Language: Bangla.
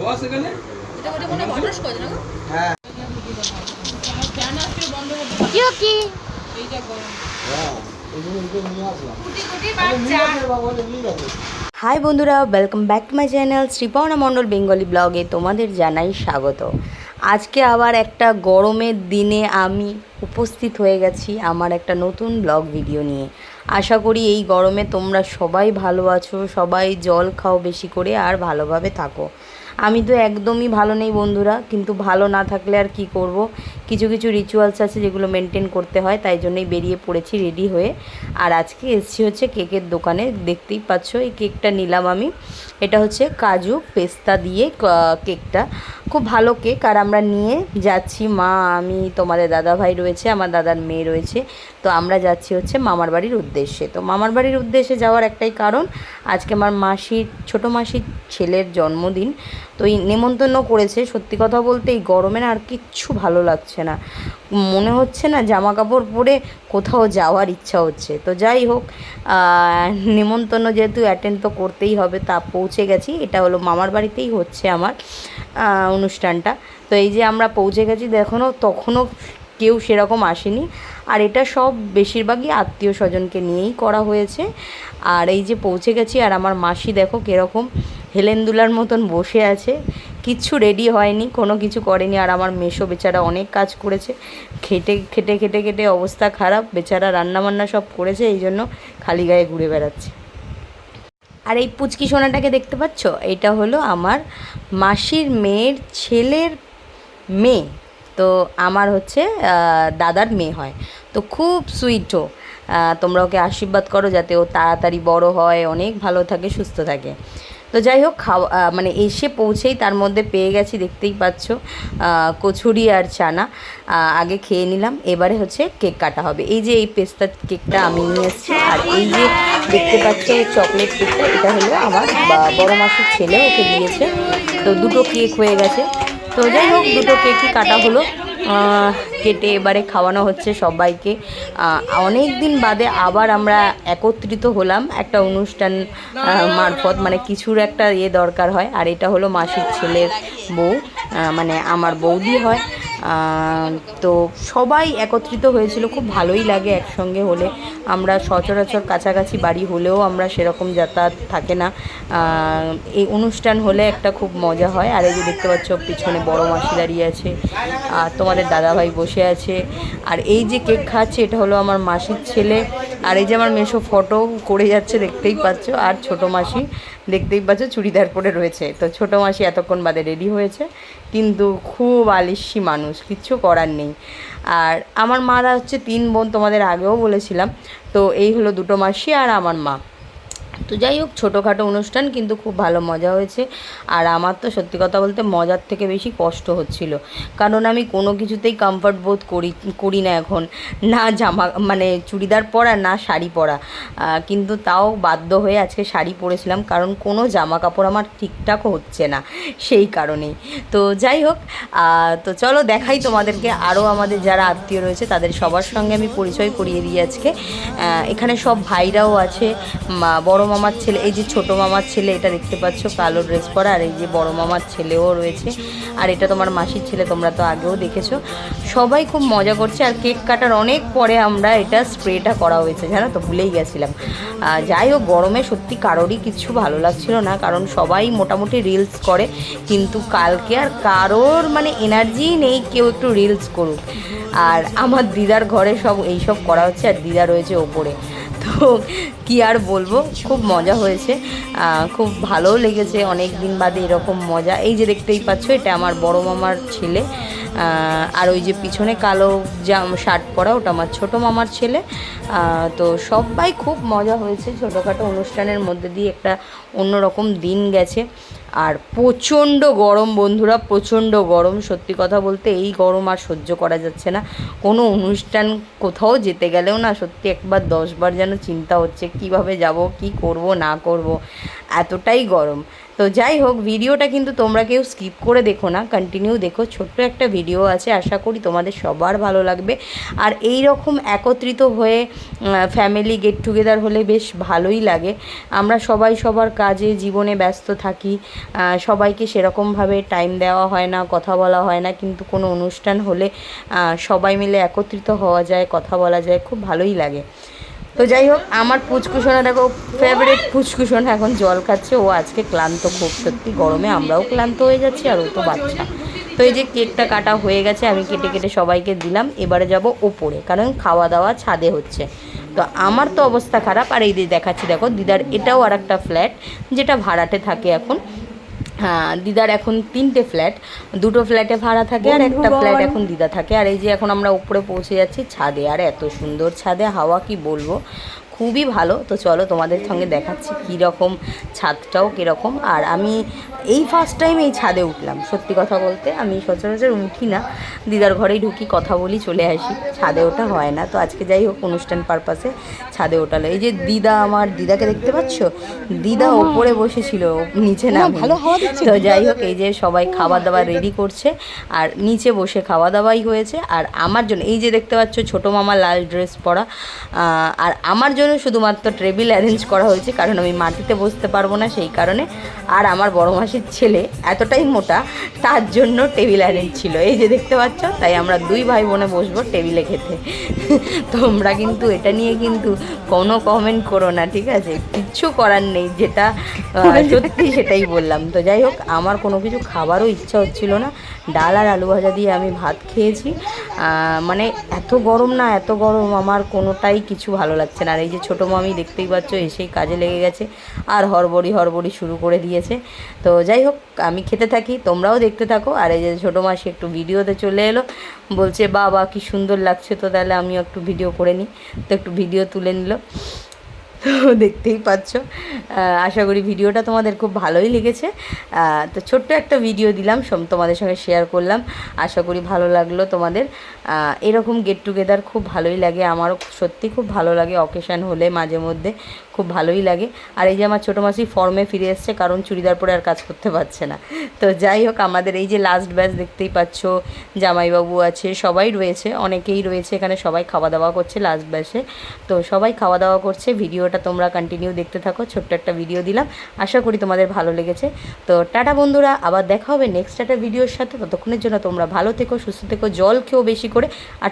বস এখানে? এটা ওটা কোনো বটস করে না হ্যাঁ। ফ্যান বন্ধ কি? কি গরম হ্যাঁ হাই বন্ধুরা welcome back to my channel Sriparna Mondal Bengali ব্লগে তোমাদের জানাই স্বাগত। আজকে আবার একটা গরমের দিনে আমি উপস্থিত হয়ে গেছি আমার একটা নতুন ব্লগ ভিডিও নিয়ে। আশা করি এই গরমে তোমরা সবাই ভালো আছো সবাই জল খাও বেশি করে আর ভালোভাবে থাকো। আমি তো একদমই ভালো নেই বন্ধুরা, কিন্তু ভালো না থাকলে আর কি করব? কিছু কিছু রিচুয়ালস আছে যেগুলো মেনটেন করতে হয়, তাই জন্যই বেরিয়ে পড়েছি রেডি হয়ে। আর আজকে এসছি হচ্ছে কেকের দোকানে, দেখতেই পাচ্ছ এই কেকটা নিলাম আমি। এটা হচ্ছে কাজু পেস্তা দিয়ে কেকটা। খুব ভালো কেক, আর আমরা নিয়ে যাচ্ছি মা, আমি, তোমাদের দাদা ভাই রয়েছে, আমার দাদার মেয়ে রয়েছে। তো আমরা যাচ্ছি হচ্ছে মামার বাড়ির উদ্দেশ্যে। তো মামার বাড়ির উদ্দেশ্যে যাওয়ার একটাই কারণ, আজকে আমার মাসির, ছোটো মাসির ছেলের জন্মদিন। তো এই নেমন্তন্ন করেছে, সত্যি কথা বলতে এই গরমে না আর কিচ্ছু ভালো লাগছে না। মনে হচ্ছে না জামা কাপড় পরে কোথাও যাওয়ার ইচ্ছা হচ্ছে। তো যাই হোক নেমন্তন্ন যেহেতু অ্যাটেন্ড তো করতেই হবে, তা পৌঁছে গেছি। এটা হলো মামার বাড়িতেই হচ্ছে আমার অনুষ্ঠানটা। তো এই যে আমরা পৌঁছে গেছি, দেখো তখনও কেউ সেরকম আসেনি। আর এটা সব বেশিরভাগই আত্মীয় স্বজনকে নিয়েই করা হয়েছে। আর এই যে পৌঁছে গেছি, আর আমার মাসি দেখো কীরকম হেলেন্দুলার মতন বসে আছে। কিচ্ছু রেডি হয়নি, কোনো কিছু করেনি। আর আমার মেশো বেচারা অনেক কাজ করেছে। খেটে খেটে খেটে খেটে অবস্থা খারাপ। বেচারা রান্নাবান্না সব করেছে, এই জন্য খালি গায়ে ঘুরে বেড়াচ্ছে। আর এই পুচকি সোনাটাকে দেখতে পাচ্ছ? এটা হলো আমার মাসির মেয়ের ছেলের মেয়ে। তো আমার হচ্ছে দাদার মেয়ে হয়। তো খুব সুইটও তোমরা ওকে আশীর্বাদ করো যাতে ও তাড়াতাড়ি বড় হয়, অনেক ভালো থাকে, সুস্থ থাকে। তো যাই হোক, খাওয়া মানে এসে পৌঁছেই তার মধ্যে পেয়ে গেছি, দেখতেই পাচ্ছ কচুরি আর চানা। আগে খেয়ে নিলাম, এবারে হচ্ছে কেক কাটা হবে। এই যে এই পেস্তা কেকটা আমি নিয়ে এসেছি, আর এই যে দেখতে পাচ্ছ চকলেট কেকটা, এটা হলো আমার বড় মাসির ছেলে, ওকে দিয়েছে। তো দুটো কেক হয়ে গেছে। তো যাই হোক, দুটো কেকই কাটা হলো। কেটে এবারে খাওয়ানো হচ্ছে সবাইকে। অনেক দিন বাদে আবার আমরা একত্রিত হলাম। একটা অনুষ্ঠান মারফত মানে কিছুর একটা ইয়ে দরকার হয়। আর এটা হলো মাসির ছেলের বউ। মানে আমার বৌদি হয়। তো সবাই একত্রিত হয়েছিল, খুব ভালোই লাগে একসঙ্গে হলে। আমরা সচরাচর কাছাকাছি বাড়ি হলেও আমরা সেরকম যাতায়াত থাকে না। এই অনুষ্ঠান হলে একটা খুব মজা হয়। আর এই যে দেখতে পাচ্ছ, পিছনে বড় মাসি দাঁড়িয়ে আছে, আর তোমাদের দাদাভাই বসে আছে। আর এই যে কেক খাচ্ছে, এটা হলো আমার মাসির ছেলে। আর এই যে আমার মেশো ফটো করে যাচ্ছে, দেখতেই পাচ্ছ। আর ছোটো মাসি, দেখতেই পাচ্ছ, চুড়িদার পরে রয়েছে। তো ছোটো মাসি এতক্ষণ বাদে রেডি হয়েছে। কিন্তু খুব আলিস্যি মানুষ, কিচ্ছু করার নেই। আর আমার মারা হচ্ছে তিন বোন তোমাদের আগেও বলেছিলাম। তো এই হলো দুটো মাসি আর আমার মা। তো যাই হোক, ছোটোখাটো অনুষ্ঠান কিন্তু খুব ভালো মজা হয়েছে। আর আমার তো সত্যি কথা বলতে মজার থেকে বেশি কষ্ট হচ্ছিল। কারণ আমি কোনো কিছুতেই কমফর্ট বোধ করি করি না এখন। না জামা মানে চুড়িদার পরা, না শাড়ি পরা। কিন্তু তাও বাধ্য হয়ে আজকে শাড়ি পরেছিলাম। কারণ কোনো জামা কাপড় আমার ঠিকঠাক হচ্ছে না সেই কারণেই। তো যাই হোক তো চলো দেখাই তোমাদেরকে আরও আমাদের যারা আত্মীয় রয়েছে, তাদের সবার সঙ্গে আমি পরিচয় করিয়ে দিই আজকে। এখানে সব ভাইরাও আছে বড় মামার ছেলে, এই যে ছোট মামার ছেলে, এটা দেখতে পাচ্ছ, কালো ড্রেস পরা, আর এই যে বড় মামার ছেলেও রয়েছে। আর এটা তোমার মাসির ছেলে, তোমরা তো আগেও দেখেছ। সবাই খুব মজা করছে, আর কেক কাটার অনেক পরে আমরা এটা স্প্রেটা করা হয়েছে, জানো তো? ভুলেই গেছিলাম। যাই হোক, গরমে সত্যি কারোরই কিছু ভালো লাগছিল না, কারণ সবাই মোটামুটি রিলস করে, কিন্তু কালকে আর কারোর মানে এনার্জি নেই, কেউ একটু রিলস করুক। আর আমার দিদার ঘরে সব, এইসব করা হচ্ছে, আর দিদা রয়েছে ওপরে। তো কি আর বলব, খুব মজা হয়েছে। খুব ভালোও লেগেছে অনেক দিন বাদে এরকম মজা। এই যে দেখতেই পাচ্ছ, এটা আমার বড় মামার ছেলে। আর ওই যে পিছনে কালো যা শার্ট পরা, ওটা আমার ছোটো মামার ছেলে। তো সবাই খুব মজা হয়েছে। ছোটোখাটো অনুষ্ঠানের মধ্যে দিয়ে একটা অন্যরকম দিন গেছে। আর প্রচণ্ড গরম বন্ধুরা, প্রচণ্ড গরম। সত্যি কথা বলতে এই গরম আর সহ্য করা যাচ্ছে না। কোনো অনুষ্ঠান কোথাও যেতে গেলেও না সত্যি একবার দশবার যেন চিন্তা হচ্ছে, কীভাবে যাব, কি করব, না করব, এতটাই গরম। তো যাই হোক, ভিডিওটা কিন্তু তোমরা কেউ স্কিপ করে দেখো না। কন্টিনিউ দেখো, ছোট্ট একটা ভিডিও আছে, আশা করি তোমাদের সবার ভালো লাগবে। আর এই রকম একত্রিত হয়ে ফ্যামিলি গেট টুগেদার হলে বেশ ভালোই লাগে। আমরা সবাই সবার কাজে, জীবনে ব্যস্ত থাকি সবাইকে সেরকমভাবে টাইম দেওয়া হয় না, কথা বলা হয় না। কিন্তু কোনো অনুষ্ঠান হলে সবাই মিলে একত্রিত হওয়া যায়, কথা বলা যায়, খুব ভালোই লাগে। তো যাই হোক, আমার পুচকুসোনা দেখো ফেভারিট পুচকুসোনা এখন জল খাচ্ছে। ও আজকে ক্লান্ত খুব, সত্যি গরমে আমরাও ক্লান্ত হয়ে যাচ্ছি আর ও তো বাচ্চা। তো এই যে কেকটা কাটা হয়ে গেছে, আমি কেটে কেটে সবাইকে দিলাম, এবারে যাব ওপরে, কারণ খাওয়া দাওয়া ছাদে হচ্ছে। তো আমার তো অবস্থা খারাপ, আর এই যে দেখাচ্ছি, দেখো দিদার, এটাও আর একটা ফ্ল্যাট যেটা ভাড়াটে থাকে এখন। দিদার এখন তিনটে ফ্ল্যাট দুটো ফ্ল্যাটে ভাড়া থাকে আর একটা ফ্ল্যাট এখন দিদা থাকে। আর এই যে এখন আমরা উপরে পৌঁছে যাচ্ছি ছাদে আর এত সুন্দর ছাদে হাওয়া কি বলব? খুবই ভালো। তো চলো তোমাদের সঙ্গে দেখাচ্ছি কী রকম ছাদটাও কীরকম। আর আমি এই ফার্স্ট টাইম এই ছাদে উঠলাম সত্যি কথা বলতে। আমি সচরাচর উঠি না। দিদার ঘরেই ঢুকি কথা বলি চলে আসি। ছাদে ওঠা হয় না। তো আজকে যাই হোক অনুষ্ঠান পারপাসে ছাদে ওঠালো। এই যে দিদা আমার দিদাকে দেখতে পাচ্ছ? দিদা ওপরে বসেছিল নিচে না ভালো হাওয়া তো যাই হোক এই যে সবাই খাবার দাবার রেডি করছে। আর নিচে বসে খাওয়া দাওয়াই হয়েছে। আর আমার জন্য এই যে দেখতে পাচ্ছ ছোটো মামা লাল ড্রেস পরা। আর আমার জন্য শুধুমাত্র টেবিল অ্যারেঞ্জ করা হয়েছে কারণ আমি মাটিতে বসতে পারব না সেই কারণে। আর আমার বড় মাসির ছেলে এতটাই মোটা তার জন্য টেবিল অ্যারেঞ্জ ছিল। এই যে দেখতে পাচ্ছ তাই আমরা দুই ভাই বোনে বসবো টেবিলে খেতে। তোমরা কিন্তু এটা নিয়ে কিন্তু কোনো কমেন্ট করো না ঠিক আছে? কিচ্ছু করার নেই যেটা সত্যি সেটাই বললাম। তো যাই হোক আমার কোনো কিছু খাবারও ইচ্ছা হচ্ছিল না। ডাল আর আলু ভাজা দিয়ে আমি ভাত খেয়েছি। মানে এত গরম না, এত গরম আমার কোনোটাই কিছু ভালো লাগছে না। আর এই যে ছোটো মামি দেখতেই পাচ্ছ, এসেই কাজে লেগে গেছে আর হড়বড়ি হড়বড়ি শুরু করে দিয়েছে। তো যাই হোক, আমি খেতে থাকি, তোমরাও দেখতে থাকো। আর এই যে ছোটো মাসি একটু ভিডিওতে চলে এলো, বলছে, বাবা, কি সুন্দর লাগছে তো, তাহলে আমিও একটু ভিডিও করে নিই। তো একটু ভিডিও তুলে নিল। তো দেখতেই পাচ্ছ। আশা করি ভিডিওটা তোমাদের খুব ভালোই লেগেছে। তো ছোট্ট একটা ভিডিও দিলাম তোমাদের সঙ্গে শেয়ার করলাম। আশা করি ভালো লাগল তোমাদের। এরকম গেট টুগেদার খুব ভালোই লাগে। আমারও সত্যি খুব ভালো লাগে অকেশান হলে মাঝে মধ্যে খুব ভালোই লাগে। আর এই যে আমার ছোটো মাসি ফর্মে ফিরে এসছে, কারণ চুড়িদার পরে আর কাজ করতে পারছে না। তো যাই হোক, আমাদের এই যে লাস্ট ব্যাচ দেখতেই পাচ্ছ, জামাইবাবু আছে, সবাই রয়েছে, অনেকেই রয়েছে এখানে, সবাই খাওয়া দাওয়া করছে লাস্ট ব্যাচে তো সবাই খাওয়া দাওয়া করছে ভিডিওটা তোমরা কন্টিনিউ দেখতে থাকো, ছোট্ট একটা ভিডিও দিলাম। আশা করি তোমাদের ভালো লেগেছে। তো টাটা বন্ধুরা, আবার দেখা হবে নেক্সট একটা ভিডিওর সাথে। ততক্ষণের জন্য তোমরা ভালো থেকো, সুস্থ থেকো, জল খেয়েও বেশি করে। আর